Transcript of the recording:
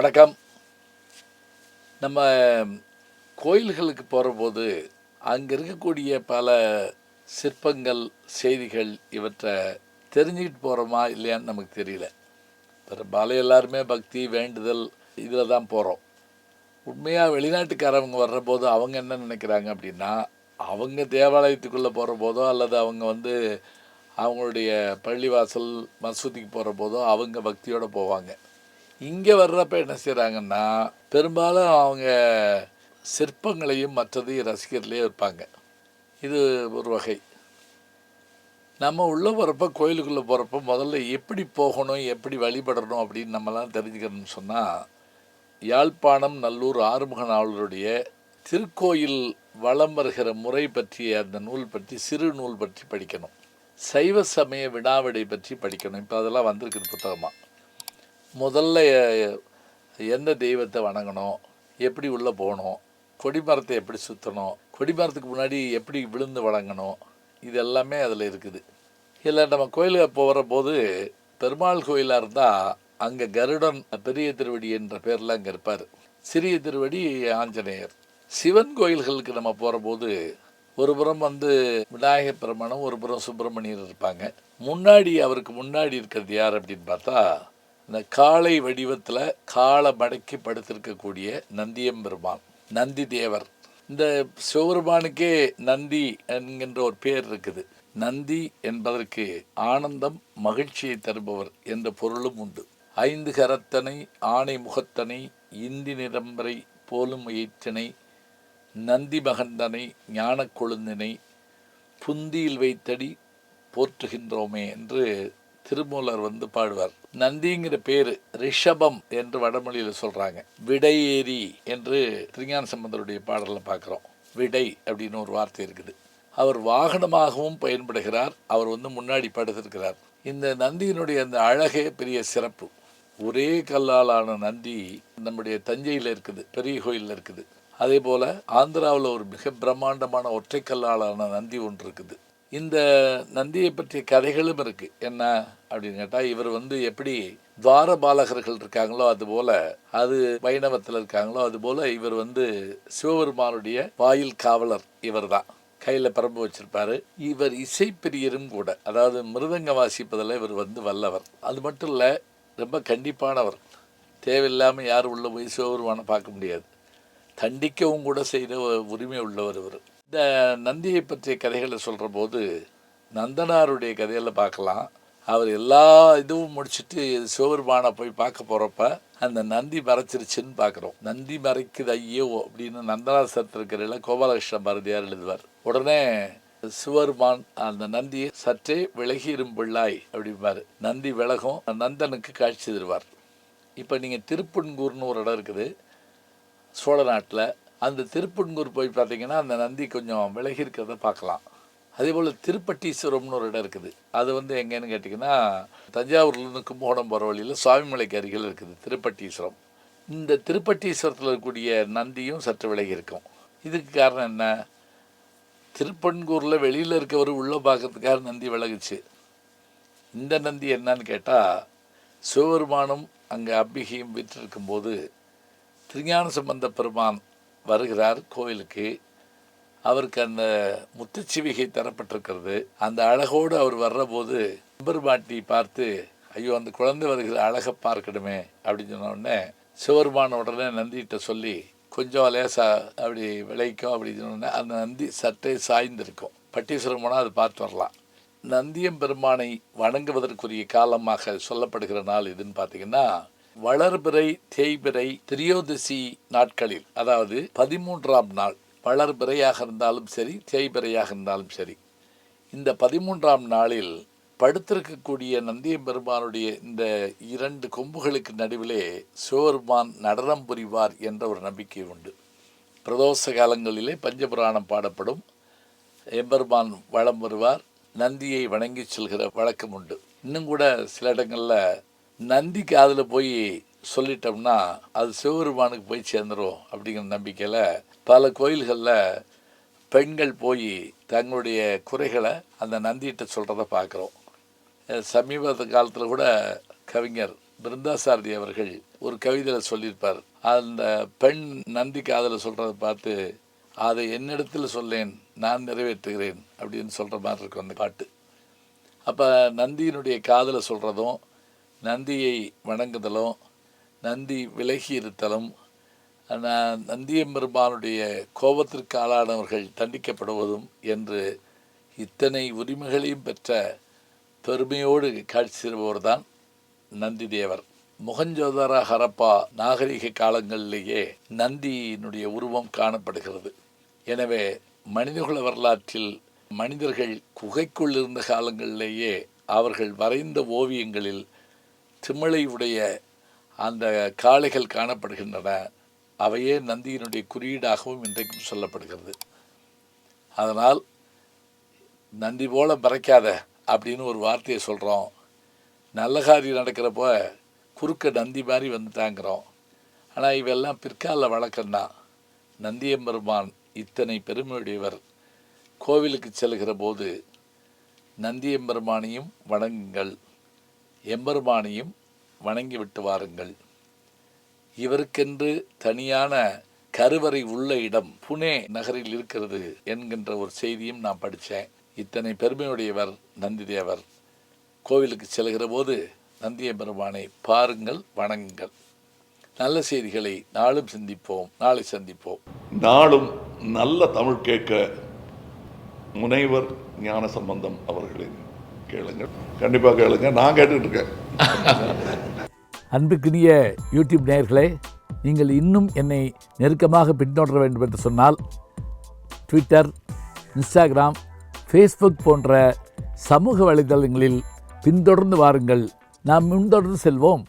வணக்கம். நம்ம கோயில்களுக்கு போகிறபோது அங்கே இருக்கக்கூடிய பல சிற்பங்கள் செய்திகள் இவற்றை தெரிஞ்சுக்கிட்டு போகிறோமா இல்லையான்னு நமக்கு தெரியல. பெரும்பாலும் எல்லாருமே பக்தி வேண்டுதல் இதில் தான் போகிறோம் உண்மையாக வெளிநாட்டுக்காரவங்க வர்றபோது அவங்க என்ன நினைக்கிறாங்க அப்படின்னா அவங்க தேவாலயத்துக்குள்ளே போகிற போதோ அல்லது அவங்க வந்து அவங்களுடைய பள்ளிவாசல் மசூதிக்கு போகிற போதோ அவங்க பக்தியோடு போவாங்க. இங்கே வர்றப்ப என்ன செய்கிறாங்கன்னா பெரும்பாலும் அவங்க சிற்பங்களையும் மற்றதையும் ரசிக்கிறதுலே இருப்பாங்க. இது ஒரு வகை. நம்ம உள்ளே போகிறப்ப கோயிலுக்குள்ளே போகிறப்ப முதல்ல எப்படி போகணும் எப்படி வழிபடணும் அப்படின்னு நம்மலாம் தெரிஞ்சுக்கணும்னு சொன்னால் யாழ்ப்பாணம் நல்லூர் ஆறுமுக நாவலருடைய திருக்கோயில் வலம் வருகிற முறை பற்றிய அந்த நூல் பற்றி சிறு நூல் பற்றி படிக்கணும். சைவ சமய வினாவிடை பற்றி படிக்கணும். இப்போ அதெல்லாம் வந்திருக்குது புத்தகமாக முதல்ல எந்த தெய்வத்தை வணங்கணும்? எப்படி உள்ளே போகணும்? கொடிமரத்தை எப்படி சுற்றணும் கொடிமரத்துக்கு முன்னாடி எப்படி விழுந்து வணங்கணும்? இது எல்லாமே அதில் இருக்குது. இதில் நம்ம கோயிலுக்கு போகிற போது பெருமாள் கோயிலாக இருந்தால் அங்கே கருடன் பெரிய திருவடி என்ற பேரில் அங்கே இருப்பார். சிறிய திருவடி ஆஞ்சநேயர். சிவன் கோயில்களுக்கு நம்ம போகிற போது ஒரு புறம் வந்து விநாயகர் பெருமானம் ஒரு புறம் சுப்பிரமணியர் இருப்பாங்க. முன்னாடி அவருக்கு முன்னாடி இருக்கிறது யார் அப்படின்னு பார்த்தா இந்த காளை வடிவத்தில் காலை மடக்கி படுத்திருக்கக்கூடிய நந்தியம்பெருமான் நந்தி தேவர். இந்த சிவபெருமானுக்கே நந்தி என்கின்ற ஒரு பேர் இருக்குது. நந்தி என்பதற்கு ஆனந்தம் மகிழ்ச்சியை தருபவர் என்ற பொருளும் உண்டு. ஐந்து கரத்தனை ஆணை முகத்தனை இந்தி நிரம்பரை போலும் எயிற்றனை நந்தி மகந்தனை ஞான கொழுந்தினை புந்தியில் வைத்தடி போற்றுகின்றோமே என்று திருமூலர் வந்து பாடுவார். நந்திங்கிற பேர் ரிஷபம் என்று வடமொழியில் சொல்கிறாங்க விடையேறி என்று திருஞான சம்பந்தருடைய பாடலில் பார்க்குறோம் விடை அப்படின்னு ஒரு வார்த்தை இருக்குது. அவர் வாகனமாகவும் பயன்படுகிறார். அவர் வந்து முன்னாடி படுத்திருக்கிறார். இந்த நந்தியினுடைய அந்த அழகே பெரிய சிறப்பு. ஒரே கல்லாலான நந்தி நம்முடைய தஞ்சையில் இருக்குது பெரிய கோயிலில் இருக்குது. அதே போல் ஆந்திராவில் ஒரு மிக பிரம்மாண்டமான ஒற்றை கல்லாலான நந்தி ஒன்று இருக்குது. இந்த நந்தியை பற்றிய கதைகளும் இருக்குது என்ன அப்படின்னு கேட்டால் இவர் வந்து எப்படி துவார பாலகர்கள் இருக்காங்களோ அதுபோல் அது வைணவத்தில் இருக்காங்களோ அதுபோல இவர் வந்து சிவபெருமானுடைய வாயில் காவலர் இவர் தான் கையில் பரம்பு வச்சிருப்பாரு. இவர் இசைப்பிரியரும் கூட. அதாவது மிருதங்க வாசிப்பதில் இவர் வந்து வல்லவர். அது மட்டும் இல்லை ரொம்ப கண்டிப்பானவர். தேவையில்லாமல் யார் உள்ள போய் சிவபெருமானை பார்க்க முடியாது. தண்டிக்கவும் கூட செய்த உரிமை உள்ளவர் இவர். இந்த நந்தியை பற்றிய கதைகளை சொல்கிற போது நந்தனாருடைய கதையில் பார்க்கலாம். அவர் எல்லா இதுவும் முடிச்சுட்டு சிவபெருமானை போய் பார்க்க போகிறப்ப அந்த நந்தி மறைச்சிருச்சுன்னு பார்க்குறோம். நந்தி மறைக்குது ஐயோ அப்படின்னு நந்தனார் சரித்திருக்கிறதுல கோபாலகிருஷ்ண பாரதியார் எழுதுவார். உடனே சிவருமான் அந்த நந்தியை சற்றே விலகிரும் பிள்ளாய் அப்படிம்பாரு. நந்தி விலகும் நந்தனுக்கு காட்சி தருவார். இப்போ நீங்கள் திருப்பன்கூர்னு ஒரு இடம் இருக்குது. சோழ நாட்டில் அந்த திருப்பன்கூர் போய் பார்த்தீங்கன்னா அந்த நந்தி கொஞ்சம் விலகி இருக்கிறத பார்க்கலாம். அதே போல் திருப்பட்டீஸ்வரம்னு ஒரு இடம் இருக்குது. அது வந்து எங்கேன்னு கேட்டிங்கன்னா தஞ்சாவூர்லேருந்து கும்பகோணம் போகிற வழியில் சுவாமிமலைக்கு அருகில் இருக்குது திருப்பட்டீஸ்வரம். இந்த திருப்பட்டீஸ்வரத்தில் இருக்கக்கூடிய நந்தியும் சற்று விலகி இருக்கும். இதுக்கு காரணம் என்ன? திருப்பன்கூரில் வெளியில் இருக்கவர் உள்ளே பார்க்கறதுக்காக நந்தி விலகுச்சு. இந்த நந்தி என்னன்னு கேட்டால் சிவபெருமானும் அங்கே அம்பிகையும் விற்றிருக்கும்போது திருஞான சம்பந்த பெருமான் வருகிறார் கோயிலுக்கு. அவருக்கு அந்த முத்துச்சிவிகை தரப்பட்டிருக்கிறது. அந்த அழகோடு அவர் வர்றபோது பெருமாட்டி பார்த்து ஐயோ அந்த குழந்தை வருகிற அழகை பார்க்கணுமே அப்படின்னு சொன்ன உடனே சிவருமான உடனே நந்திகிட்ட சொல்லி கொஞ்சம் லேசா அப்படி விளைக்கும் அப்படின்னு சொன்ன அந்த நந்தி சற்றே சாய்ந்திருக்கும். பட்டீஸ்வரம் போனால் அது பார்த்து வரலாம். நந்தியம் பெருமானை வணங்குவதற்குரிய காலமாக சொல்லப்படுகிற நாள் இதுன்னு பார்த்தீங்கன்னா வளர்பிறை தேய்பிறை திரியோதசி நாட்களில் அதாவது பதிமூன்றாம் நாள் வளர்பிறையாக இருந்தாலும் சரி தேய்பிறையாக இருந்தாலும் சரி இந்த பதிமூன்றாம் நாளில் படுத்திருக்கக்கூடிய நந்தியம்பெருமானுடைய இந்த இரண்டு கொம்புகளுக்கு நடுவிலே சிவபெருமான் நடனம் புரிவார் என்ற ஒரு நம்பிக்கை உண்டு. பிரதோஷ காலங்களிலே பஞ்சபுராணம் பாடப்படும். எம்பெருமான் வளம் வருவார். நந்தியை வணங்கி செல்கிற வழக்கம் உண்டு. இன்னும் கூட சில இடங்களில் நந்தி காதில் போய் சொல்லிட்டோம்னா அது சிவபெருமானுக்கு போய் சேர்ந்துரும் அப்படிங்கிற நம்பிக்கையில் பல கோயில்களில் பெண்கள் போய் தங்களுடைய குறைகளை அந்த நந்திகிட்ட சொல்கிறத பார்க்குறோம். சமீப காலத்தில் கூட கவிஞர் பிருந்தாசாரதி அவர்கள் ஒரு கவிதையில் சொல்லியிருப்பார். அந்த பெண் நந்தி காதில் சொல்கிறத பார்த்து அதை என்னிடத்தில் சொல்லேன் நான் நிறைவேற்றுகிறேன் அப்படின்னு சொல்கிற மாதிரி இருக்கும் அந்த பாட்டு. அப்போ நந்தியினுடைய காதில் சொல்கிறதும் நந்தியை வணங்குதலும் நந்தி விலகி இருத்தலும் நந்தியம்பெருமானுடைய கோபத்திற்கு ஆளானவர்கள் தண்டிக்கப்படுவதும் என்று இத்தனை உரிமைகளையும் பெற்ற பெருமையோடு காட்சி தருபவர் தான் நந்தி தேவர். முகஞ்சோதரா ஹரப்பா நாகரிக காலங்களிலேயே நந்தியினுடைய உருவம் காணப்படுகிறது. எனவே மனிதகுல வரலாற்றில் மனிதர்கள் குகைக்குள் இருந்த காலங்களிலேயே அவர்கள் வரைந்த ஓவியங்களில் திமிழையுடைய அந்த காளைகள் காணப்படுகின்றன. அவையே நந்தியினுடைய குறியீடாகவும் இன்றைக்கும் சொல்லப்படுகிறது. அதனால் நந்தி போல மறைக்காத அப்படின்னு ஒரு வார்த்தையை சொல்கிறோம் நல்ல காரியம் நடக்கிறப்போ குறுக்க நந்தி மாதிரி வந்துட்டாங்கிறோம். ஆனால் இவெல்லாம் பிற்கால வழக்கம்தான். நந்தியம்பெருமான் இத்தனை பெருமையுடையவர். கோவிலுக்கு செல்கிற போது நந்தியம்பெருமானையும் வணங்குங்கள். எம்பெருமானையும் வணங்கிவிட்டு வாருங்கள். இவருக்கென்று தனியான கருவறை உள்ள இடம் புனே நகரில் இருக்கிறது என்கின்ற ஒரு செய்தியும் நான் படித்தேன். இத்தனை பெருமையுடையவர் நந்திதேவர் கோவிலுக்கு செல்கிற போது நந்திய பெருமானை பாருங்கள் வணங்குங்கள். நல்ல செய்திகளை நாளும் சிந்திப்போம் நாளை சந்திப்போம். நாளும் நல்ல தமிழ் கேட்க முனைவர் ஞான சம்பந்தம் அவர்களின் கேளுங்கள் கண்டிப்பாக கேளுங்க. நான் கேட்டுக்கிட்டு இருக்கேன் அன்புக்குரிய யூடியூப் நேயர்களே நீங்கள் இன்னும் என்னை நெருக்கமாக பின்தொடர வேண்டும் என்று சொன்னால் ட்விட்டர் இன்ஸ்டாகிராம் ஃபேஸ்புக் போன்ற சமூக வலைதளங்களில் பின்தொடர்ந்து வாருங்கள். நாம் முன்தொடர்ந்து செல்வோம்.